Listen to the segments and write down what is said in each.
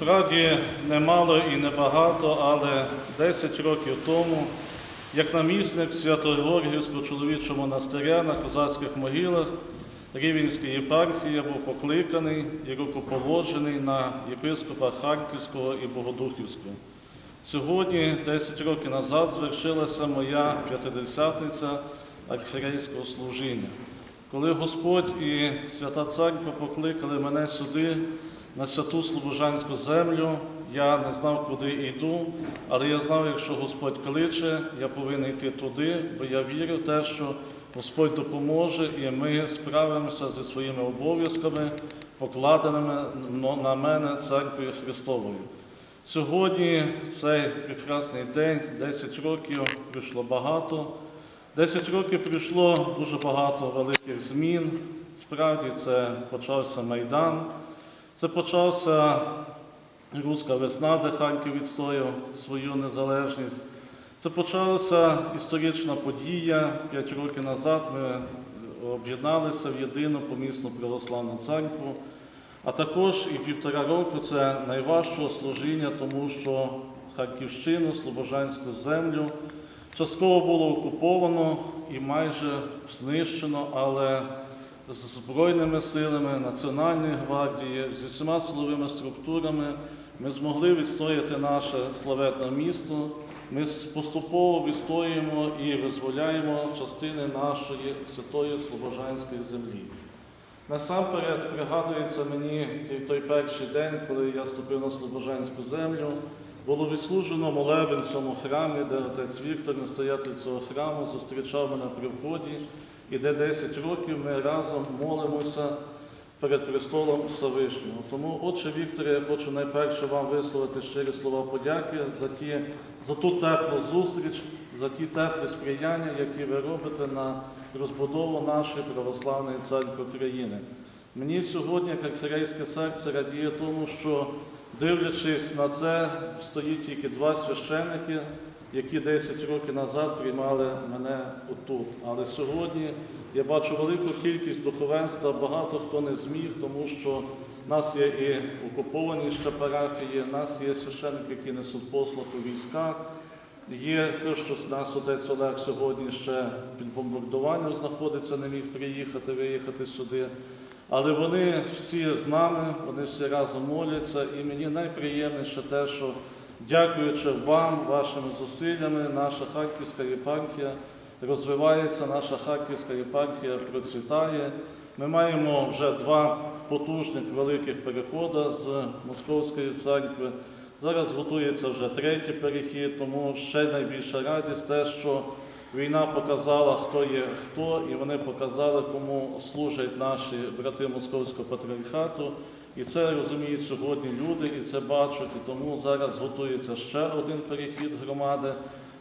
Справді немало і небагато, але 10 років тому, як намісник Свято-Георгіївського чоловічого монастиря на козацьких могилах, Рівенської єпархії був покликаний і рукоположений на єпископа Харківського і Богодухівського. Сьогодні, 10 років назад, звершилася моя п'ятидесятниця архірейського служіння. Коли Господь і Свята Церква покликали мене сюди, на святу Слобожанську землю, я не знав, куди йду, але я знав, якщо Господь кличе, я повинен йти туди, бо я вірю в те, що Господь допоможе, і ми справимося зі своїми обов'язками, покладеними на мене церквою Христовою. Сьогодні цей прекрасний день, 10 років пройшло багато. 10 років пройшло дуже багато великих змін. Справді це почався Майдан, це почався Руська весна, де Харків відстояв свою незалежність. Це почалася історична подія. П'ять років назад ми об'єдналися в єдину помісну православну церкву. А також і півтора року це найважчого служіння, тому що Харківщину, Слобожанську землю частково було окуповано і майже знищено, але з Збройними силами Національної гвардії, зі всіма силовими структурами ми змогли відстояти наше славетне місто. Ми поступово відстоюємо і визволяємо частини нашої святої Слобожанської землі. Насамперед пригадується мені той- перший день, коли я ступив на Слобожанську землю, було відслужено молебен в цьому храмі, де отець Віктор, настоятель цього храму, зустрічав мене при вході, і де 10 років ми разом молимося перед престолом Всевишнього. Тому, отче Вікторе, я хочу найперше вам висловити щирі слова подяки за, ті, за ту теплу зустріч, за ті теплі сприяння, які ви робите на розбудову нашої православної церкви України. Мені сьогодні, як архірейське серце, радіє тому, що дивлячись на це, стоїть тільки два священники, які 10 років назад приймали мене отут. Але сьогодні я бачу велику кількість духовенства, багато хто не зміг, тому що в нас є і окуповані ще парафії, в нас є священники, які несуть послуг у військах. Є те, що нас отець Олег сьогодні ще під бомбардуванням знаходиться, не міг приїхати, виїхати сюди. Але вони всі з нами, вони всі разом моляться, і мені найприємніше те, що дякуючи вам, вашими зусиллями, наша Харківська єпархія розвивається, наша Харківська єпархія процвітає. Ми маємо вже два потужних великих переходи з Московської церкви. Зараз готується вже третій перехід, тому ще найбільша радість те, що війна показала, хто є хто, і вони показали, кому служать наші брати Московського патріархату. І це розуміють сьогодні люди, і це бачать. І тому зараз готується ще один перехід громади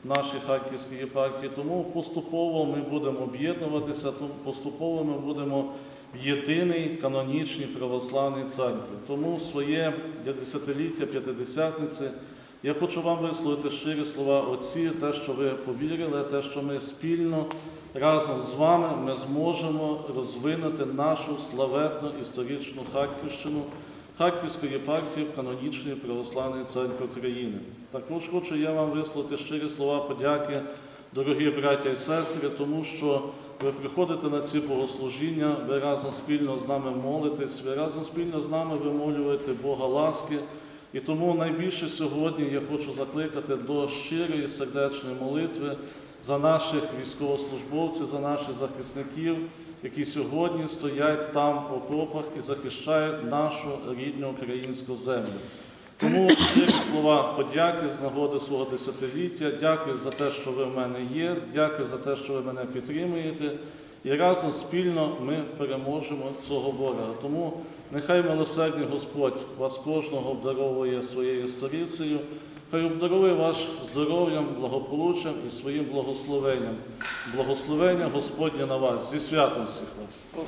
нашої Харківської єпархії. Тому поступово ми будемо об'єднуватися, поступово ми будемо в єдиній канонічній православній церкві. Тому своє десятиліття п'ятидесятниці я хочу вам висловити щирі слова Отці, те, що ви повірили, те, що ми спільно разом з вами ми зможемо розвинути нашу славетну історичну Харківщину, Харківську єпархію канонічної православної церкви України. Також хочу я вам висловити щирі слова подяки, дорогі браття і сестри, тому що ви приходите на ці богослужіння, ви разом спільно з нами молитесь, ви разом спільно з нами вимолюєте Бога ласки. І тому найбільше сьогодні я хочу закликати до щирої сердечної молитви за наших військовослужбовців, за наших захисників, які сьогодні стоять там в окопах і захищають нашу рідну українську землю. Тому щирі слова подяки з нагоди свого десятиліття. Дякую за те, що ви в мене є. Дякую за те, що ви мене підтримуєте. І разом спільно ми переможемо цього ворога. Тому нехай милосердний Господь вас кожного обдаровує своєю сторицею, хай обдарує вас здоров'ям, благополуччям і своїм благословенням. Благословення Господнє на вас зі святом всіх вас.